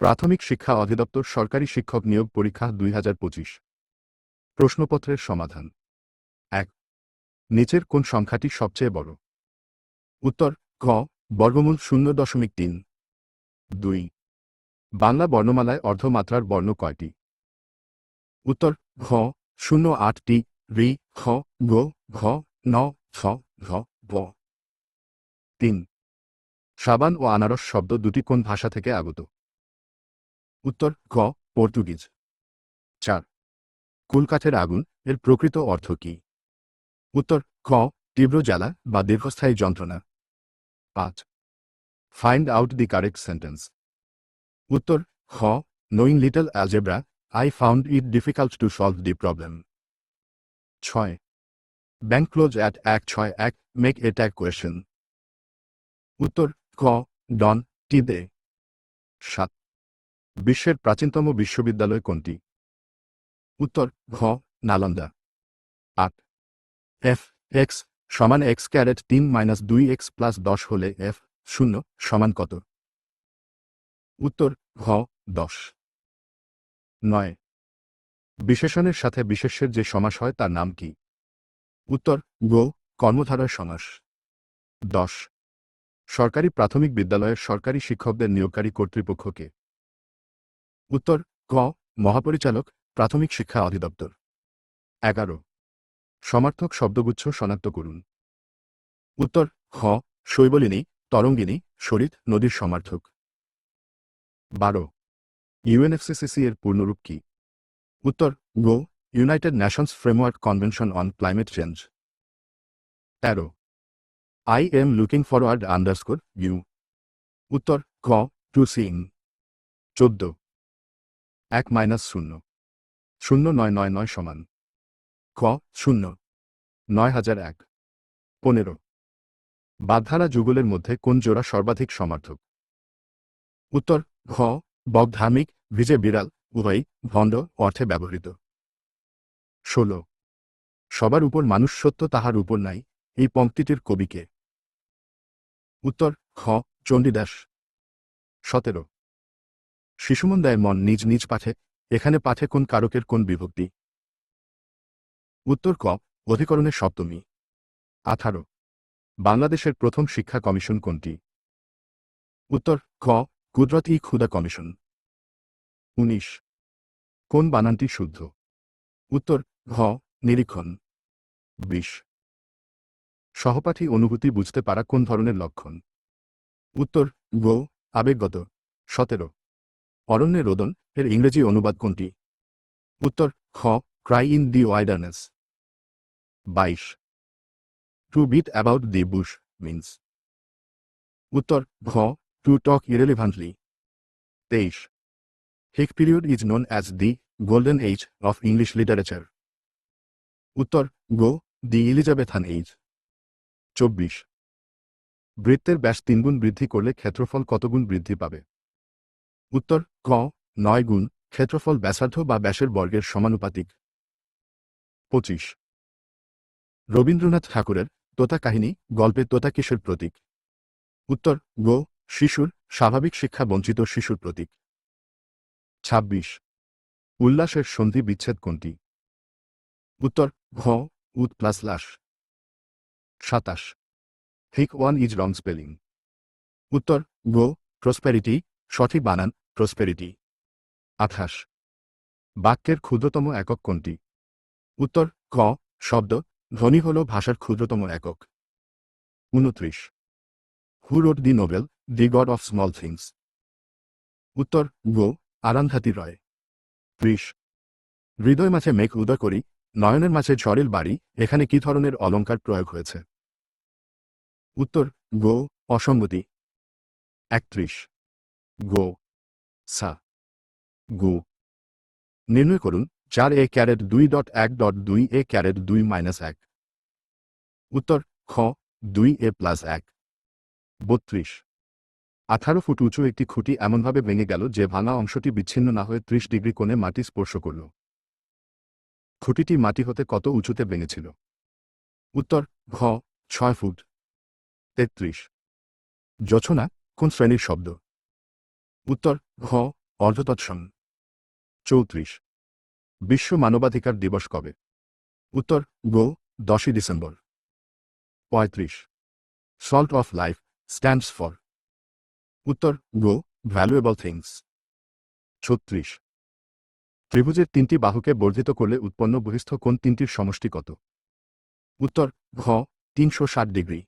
প্রাথমিক শিক্ষা অধিদপ্তর সরকারি শিক্ষক নিয়োগ পরীক্ষা দুই হাজার পঁচিশ। প্রশ্নপত্রের সমাধান। এক, নিচের কোন সংখ্যাটি সবচেয়ে বড়? উত্তর ক বর্গমূল শূন্য দশমিক তিন। দুই, বাংলা বর্ণমালায় অর্ধমাত্রার বর্ণ কয়টি? উত্তর, ঘ, শূন্য আটটি, রি খ গ, ঘ, ন ছ ঘ ভ তিন, সাবান ও আনারস শব্দ দুটি কোন ভাষা থেকে আগত? উত্তর গ পর্তুগিজ। চার, কুলকাঠের আগুন এর প্রকৃত অর্থ কি? উত্তর, ক, তীব্র জ্বালা বা দীর্ঘস্থায়ী যন্ত্রণা। পাঁচ find out the correct sentence উত্তর, খ knowing little algebra I found it difficult to solve the problem ছয় ব্যাংক ক্লোজ অ্যাট এক ছয় এক মেক এ ট্যাগ কোয়েশন উত্তর, ক ডন টি দে সাত বিশ্বের প্রাচীনতম বিশ্ববিদ্যালয় কোনটি? উত্তর, ঘ, নালন্দা। আট। এফ, এক্স সমান এক্স ক্যারেট তিন মাইনাস দুই এক্স প্লাস দশ হলে এফ শূন্য সমান কত? উত্তর, ঘ, দশ। নয়। বিশেষণের সাথে বিশেষ্যের যে সমাস হয় তার নাম কি? উত্তর, গো, কর্মধারার সমাস। দশ। সরকারি প্রাথমিক বিদ্যালয়ের সরকারি শিক্ষকদের নিয়োগকারী কর্তৃপক্ষকে উত্তর, ক, মহাপরিচালক, প্রাথমিক শিক্ষা অধিদপ্তর। এগারো, সমার্থক শব্দগুচ্ছ শনাক্ত করুন। উত্তর, খ, শৈবলিনী, তরঙ্গিনী শরিত নদীর সমার্থক। বারো, ইউএনএফসিসিসি এর পূর্ণরূপ কি? উত্তর, গো, United Nations Framework Convention on Climate Change. তেরো, I am looking forward underscore you. উত্তর ক টু সিং চোদ্দ এক মাইনাস শূন্য। শূন্য নয় নয় নয় সমান। ক, শূন্য। নয় হাজার এক। পনেরো। বাগধারা যুগলের মধ্যে কোন জোড়া সর্বাধিক সমার্থক? উত্তর, ঘ বগধার্মিক ভিজে বিড়াল, উভয়ই ভণ্ড অর্থে ব্যবহৃত। ষোল। সবার উপর মানুষ সত্য, তাহার উপর নাই, এই পংক্তিটির কবিকে উত্তর খ চণ্ডীদাস। সতেরো। শিশুমন দেয় মন নিজ নিজ পাঠে, এখানে পাঠে কোন কারকের কোন বিভক্তি? উত্তর ক, অধিকরণের সপ্তমী আঠারো। বাংলাদেশের প্রথম শিক্ষা কমিশন কোনটি? উত্তর, ক, কুদরত ই ক্ষুদা কমিশন। উনিশ। কোন বানানটি শুদ্ধ? উত্তর, ঘ, নিরীক্ষণ। বিশ। সহপাঠী অনুভূতি বুঝতে পারা কোন ধরনের লক্ষণ? উত্তর, গো, আবেগগত। সতেরো। অরণ্যে রোদন, এর ইংরেজি অনুবাদ কোনটি? উত্তর, খ ক্রাই ইন দি ওয়াইডারনেস বাইশ। To beat about the bush means উত্তর, ঘ টু টক ইরেলিভান্টলি তেইশ। Which period is known as the golden age of English literature উত্তর গো দি ইলিজাবেথান এইজ চব্বিশ। বৃত্তের ব্যাস তিনগুণ বৃদ্ধি করলে ক্ষেত্রফল কতগুণ বৃদ্ধি পাবে উত্তর, ক, নয় গুণ ক্ষেত্রফল ব্যাসার্ধ বা ব্যাসের বর্গের সমানুপাতিক। পঁচিশ। রবীন্দ্রনাথ ঠাকুরের তোতা কাহিনী গল্পে তোতা কিসের প্রতীক? উত্তর, গো, শিশুর স্বাভাবিক শিক্ষা বঞ্চিত শিশুর প্রতীক। ২৬ উল্লাসের সন্ধি বিচ্ছেদ কোনটি? উত্তর, ঘ উত প্লাস লাস সাতাশ। Which one is wrong spelling. উত্তর, গো প্রসপেরিটি সঠিক বানান প্রসপেরিটি আঠাশ। বাক্যের ক্ষুদ্রতম একক কোনটি? উত্তর, ক, শব্দ, ধ্বনি হল ভাষার ক্ষুদ্রতম একক। উনত্রিশ। Who wrote the novel the God of Small Things উত্তর, গো, আরান্ধাতি রয়। ত্রিশ। হৃদয় মাঝে মেঘ উদয় করি, নয়নের মাঝে ঝড়ের বাড়ি, এখানে কি ধরনের অলঙ্কার প্রয়োগ হয়েছে? উত্তর, গো, অসঙ্গতি। একত্রিশ। গো, সা, গু। নির্ণয় করুন, চার এ ক্যারেট দুই ডট এক ডট দুই এ ক্যারেট দুই মাইনাস এক। উত্তর, খ, দুই এ প্লাস এক। বত্রিশ। আঠারো ফুট উঁচু একটি খুঁটি এমনভাবে ভেঙে গেল যে ভাঙা অংশটি বিচ্ছিন্ন না হয়ে ত্রিশ ডিগ্রি কোণে মাটি স্পর্শ করল। খুঁটিটি মাটি হতে কত উঁচুতে ভেঙেছিল? উত্তর, ঘ, ছয় ফুট। তেত্রিশ। যছনা কোন শ্রেণির শব্দ? উত্তর, ঘ অর্ধতৎসম চৌত্রিশ। বিশ্ব মানবাধিকার দিবস কবে? উত্তর, গো, দশই ডিসেম্বর। পঁয়ত্রিশ। Salt of life stands for. উত্তর, গো, ভ্যালুয়েবল থিংস। ছত্রিশ। ত্রিভুজের তিনটি বাহুকে বর্ধিত করলে উৎপন্ন বহিস্থ কোন তিনটির সমষ্টি কত? উত্তর, ঘ, তিনশো ষাট ডিগ্রি।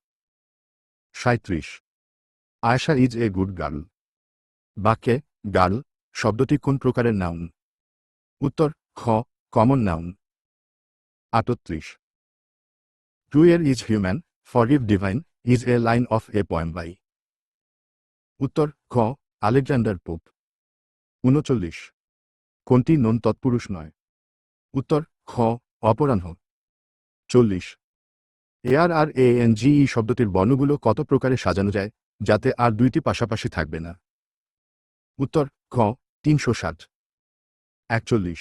সাঁত্রিশ Ayesha is a good girl. বাক্যে গার্ল শব্দটি কোন প্রকারের নাউন? উত্তর, খ কমন নাউন আটত্রিশ। To err is human, forgive divine, is a line of a poem by. উত্তর, খ, আলেকজান্ডার পোপ। উনচল্লিশ। কোনটি নন তৎপুরুষ নয়? উত্তর, খ, অপরাহ্ন। চল্লিশ। A R R A N G E শব্দটির বর্ণগুলো কত প্রকারে সাজানো যায়, যাতে আর দুইটি পাশাপাশি থাকবে না? উত্তর, খ, তিনশো ষাট একচল্লিশ।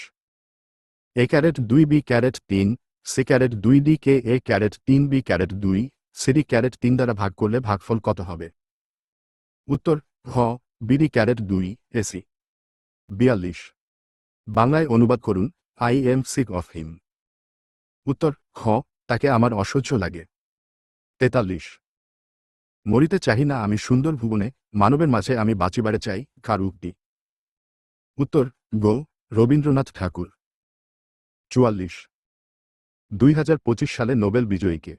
এ ক্যারেট দুই, বি ক্যারেট তিন, সি ক্যারেট দুই, ডি কে, এ ক্যারেট তিন, বি ক্যারেট দুই সিডি ক্যারেট তিন দ্বারা ভাগ করলে ভাগফল কত হবে? উত্তর হ বিডি ক্যারেট দুই এসি বিয়াল্লিশ। বাংলায় অনুবাদ করুন, I am sick of him. উত্তর খ তাকে আমার অসহ্য লাগে। তেতাল্লিশ। মরিতে চাহি না আমি সুন্দর ভুবনে, মানবের মাঝে আমি বাঁচিবারে চাই কার উক্তি? উত্তর, গো, রবীন্দ্রনাথ ঠাকুর। চুয়াল্লিশ। দুই হাজার পঁচিশ সালে নোবেল বিজয়ীকে।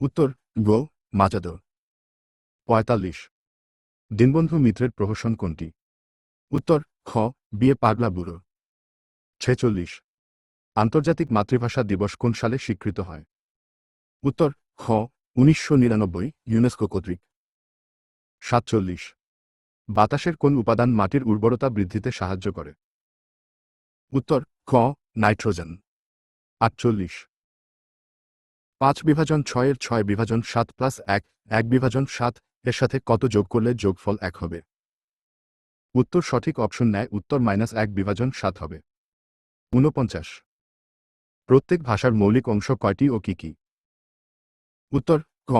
উত্তর, গো মাজাদ পঁয়তাল্লিশ। দীনবন্ধু মিত্রের প্রহসন কোনটি? উত্তর, খ, বিয়ে পাগলা বুড়ো। ছেচল্লিশ। আন্তর্জাতিক মাতৃভাষা দিবস কোন সালে স্বীকৃত হয়? উত্তর, খ উনিশশো নিরানব্বই, ইউনেস্কো কর্তৃক। সাতচল্লিশ। বাতাসের কোন উপাদান মাটির উর্বরতা বৃদ্ধিতে সাহায্য করে? উত্তর, ক, নাইট্রোজেন। আটচল্লিশ। পাঁচ বিভাজন ছয়ের ছয় বিভাজন সাত প্লাস এক এক বিভাজন সাত এর সাথে কত যোগ করলে যোগফল এক হবে? উত্তর সঠিক অপশন নেয়, উত্তর মাইনাস এক বিভাজন সাত হবে। ঊনপঞ্চাশ। প্রত্যেক ভাষার মৌলিক অংশ কয়টি ও কি কি? উত্তর ক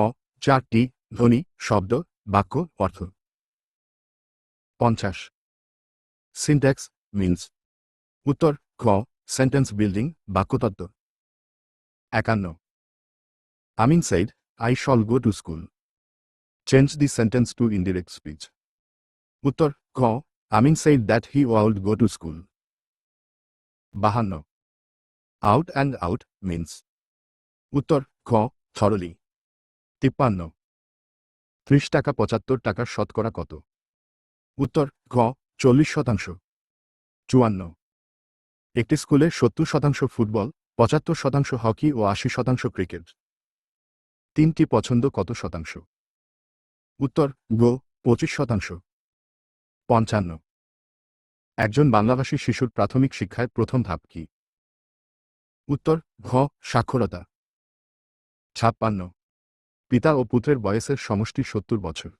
চারটি ধ্বনি শব্দ বাক্য অর্থ। পঞ্চাশ। সিনট্যাক্স মিন্স উত্তর ক সেন্টেন্স বিল্ডিং বাক্যতত্ত্ব একান্ন। Amin said, I shall go to school Change the sentence to indirect speech. উত্তর ক Amin said that he would go to school. বাহান্ন। আউট অ্যান্ড আউট মিন্স উত্তর খ থরলি তিপ্পান্ন। ত্রিশ টাকা পঁচাত্তর টাকার শতকরা কত? উত্তর খ চল্লিশ শতাংশ। চুয়ান্ন। একটি স্কুলে সত্তর শতাংশ ফুটবল, পঁচাত্তর শতাংশ হকি ও আশি শতাংশ ক্রিকেট। তিনটি পছন্দ কত শতাংশ? উত্তর গো পঁচিশ শতাংশ। পঞ্চান্ন। একজন বাংলাভাষী শিশুর প্রাথমিক শিক্ষায় প্রথম ধাপ কি? উত্তর, ঘ, সাক্ষরতা। ছাপ্পান্ন। পিতা ও পুত্রের বয়সের সমষ্টি সত্তর বছর।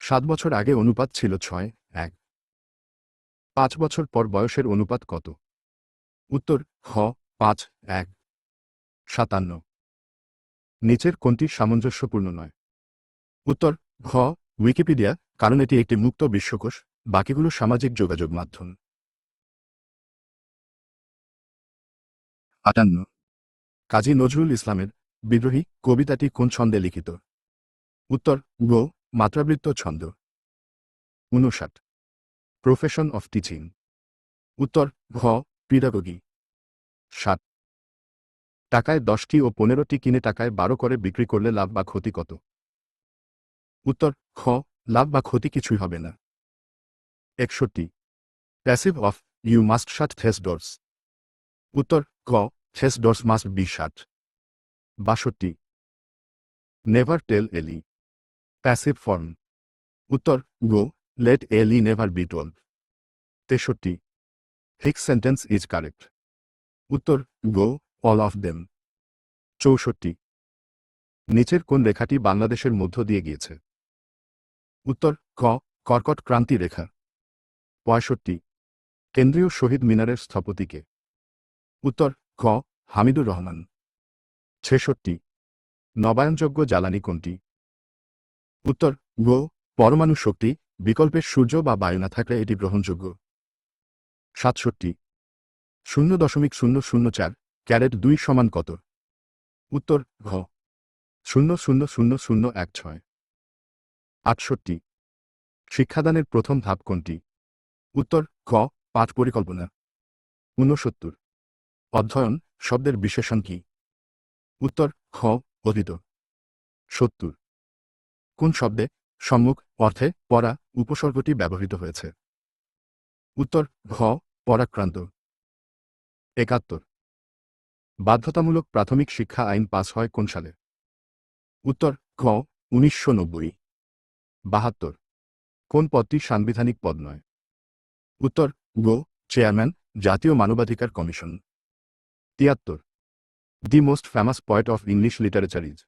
সাত বছর আগে অনুপাত ছিল ছয়, এক। পাঁচ বছর পর বয়সের অনুপাত কত? উত্তর, হ, পাঁচ, এক। সাতান্ন। নিচের কোনটি সামঞ্জস্যপূর্ণ নয়? উত্তর ঘ উইকিপিডিয়া, কারণ এটি একটি মুক্ত বিশ্বকোষ, বাকিগুলো সামাজিক যোগাযোগ মাধ্যম। আটান্ন। কাজী নজরুল ইসলামের বিদ্রোহী কবিতাটি কোন ছন্দে লিখিত? উত্তর, গো, মাত্রাবৃত্ত ছন্দ। উনষাট। প্রফেশন অফ টিচিং উত্তর, ঘ পিডাগোগি ষাট। টাকায় দশটি ও পনেরোটি কিনে টাকায় বারো করে বিক্রি করলে লাভ বা ক্ষতি কত? উত্তর খ লাভ বা ক্ষতি কিছুই হবে না। একষট্টি। Passive of you must shut these doors উত্তর ক these doors must be shut বাষট্টি। Never tell a lie passive form উত্তর গো let a lie never be told তেষট্টি। হিক সেন্টেন্স ইজ কারেক্ট উত্তর গো অল অফ দেম চৌষট্টি। নিচের কোন রেখাটি বাংলাদেশের মধ্য দিয়ে গিয়েছে? উত্তর ক, কর্কট ক্রান্তি রেখা। পঁয়ষট্টি। কেন্দ্রীয় শহীদ মিনারের স্থপতিকে। উত্তর ক, হামিদুর রহমান। ছেষট্টি। নবায়নযোগ্য জ্বালানি কোনটি? উত্তর, গো, পরমাণু শক্তি বিকল্পের সূর্য বা বায়ু না থাকলে এটি গ্রহণযোগ্য। সাতষট্টি। শূন্য দশমিক শূন্য শূন্য চার ক্যারেট দুই সমান কত? উত্তর, ঘ। শূন্য শূন্য শূন্য শূন্য এক ছয়। আটষট্টি। শিক্ষাদানের প্রথম ধাপ কোনটি? উত্তর ক পাঠ পরিকল্পনা। ঊনসত্তর। অধ্যয়ন, শব্দের বিশেষণ কি? উত্তর খ অধীত। সত্তর। কোন শব্দে সম্মুখ অর্থে পরা উপসর্গটি ব্যবহৃত হয়েছে? উত্তর ঘ, পরাক্রান্ত। একাত্তর। বাধ্যতামূলক প্রাথমিক শিক্ষা আইন পাস হয় কোন সালে? উত্তর ঘ, উনিশশো নব্বই। বাহাত্তর। কোন পদটি সাংবিধানিক পদ নয়? উত্তর গো, চেয়ারম্যান, জাতীয় মানবাধিকার কমিশন। তিয়াত্তর। The most famous poet of English literature is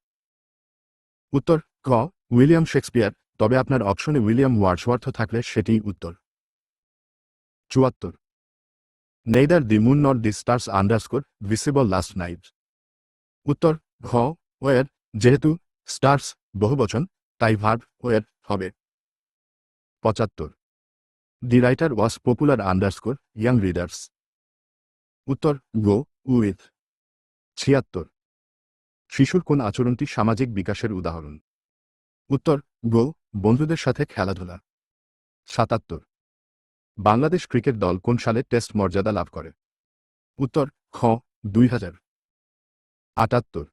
উত্তর, ক, উইলিয়াম শেক্সপিয়ার। তবে আপনার অপশনে উইলিয়াম ওয়ার্ডসওয়ার্থ থাকলে সেটিই উত্তর। চুয়াত্তর। Neither the moon nor the stars underscore visible last night উত্তর, ঘ, ওয়ের, যেহেতু স্টার্স বহুবচন, তাই ভার্ব ওয়ের হবে। পঁচাত্তর। The writer was popular underscore young readers উত্তর, গো, উইথ। ছিয়াত্তর। শিশুর কোন আচরণটি সামাজিক বিকাশের উদাহরণ? উত্তর, গো, বন্ধুদের সাথে খেলাধুলা। সাতাত্তর। বাংলাদেশ ক্রিকেট দল কোন সালে টেস্ট মর্যাদা লাভ করে? উত্তর, খ, দুই হাজার। আটাত্তর।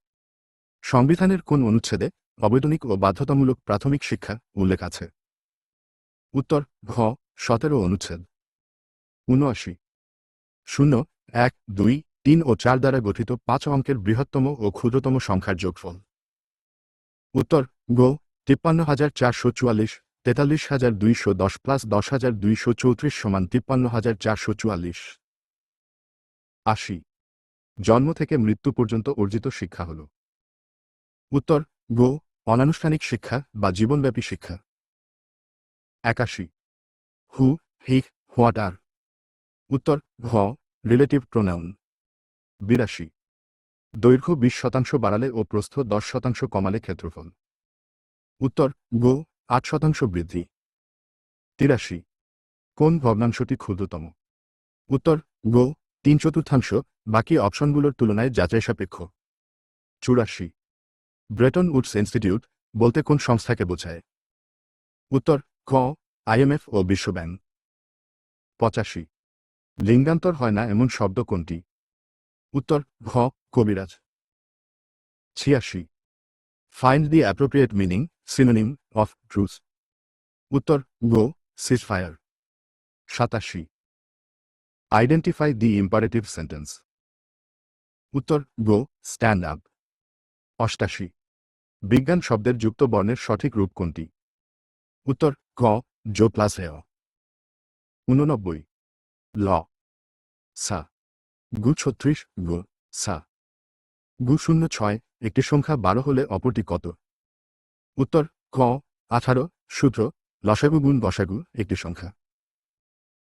সংবিধানের কোন অনুচ্ছেদে অবৈতনিক ও বাধ্যতামূলক প্রাথমিক শিক্ষা উল্লেখ আছে? উত্তর, ঘ, সতেরো অনুচ্ছেদ। উনআশি। শূন্য, এক, দুই তিন ও চার দ্বারা গঠিত পাঁচ অঙ্কের বৃহত্তম ও ক্ষুদ্রতম সংখ্যার যোগফল। উত্তর, গো, তিপ্পান্ন হাজার চারশো চুয়াল্লিশ, তেতাল্লিশ হাজার দুইশো দশ প্লাস দশ হাজার দুইশো চৌত্রিশ সমান তিপ্পান্ন হাজার চারশো চুয়াল্লিশ। আশি। জন্ম থেকে মৃত্যু পর্যন্ত অর্জিত শিক্ষা হল। উত্তর, গো, অনানুষ্ঠানিক শিক্ষা বা জীবনব্যাপী শিক্ষা। একাশি। হু হিক হোয়াট, আর। উত্তর, ঘ, রিলেটিভ প্রোনাউন। বিরাশি। দৈর্ঘ্য বিশ শতাংশ বাড়ালে ও প্রস্থ দশ শতাংশ কমালে ক্ষেত্রফল। উত্তর, গো, আট শতাংশ বৃদ্ধি। তিরাশি। কোন ভগ্নাংশটি ক্ষুদ্রতম? উত্তর, গো, তিন চতুর্থাংশ, বাকি অপশনগুলোর তুলনায় যাচাই সাপেক্ষ। চুরাশি। ব্রেটন উডস ইনস্টিটিউট বলতে কোন সংস্থাকে বোঝায়? উত্তর, ক আইএমএফ ও বিশ্বব্যাংক পঁচাশি। লিঙ্গান্তর হয় না এমন শব্দ কোনটি? উত্তর, ঘ, কবিরাজ। ছিয়াশি। Find the appropriate meaning synonym of truth উত্তর, গো সিজফায়ার সাতাশি। আইডেন্টিফাই দি ইম্পারেটিভ সেন্টেন্স উত্তর, গো স্ট্যান্ড আপ অষ্টাশি। বিজ্ঞান শব্দের যুক্ত বর্ণের সঠিক রূপ কোনটি? উত্তর, ক জো প্লাস হেয় উননব্বই। ল। সা। গু ছত্রিশ, গো, সা। গু শূন্য ছয়, একটি সংখ্যা বারো হলে অপরটি কত? উত্তর ক আঠারো, সূত্র, লসাগু গুণ বসাগু, একটি সংখ্যা।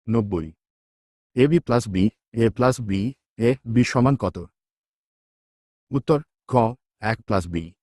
নব্বই। A, B plus B, A plus B, A, B সমান কত? উত্তর ক এক প্লাস বি।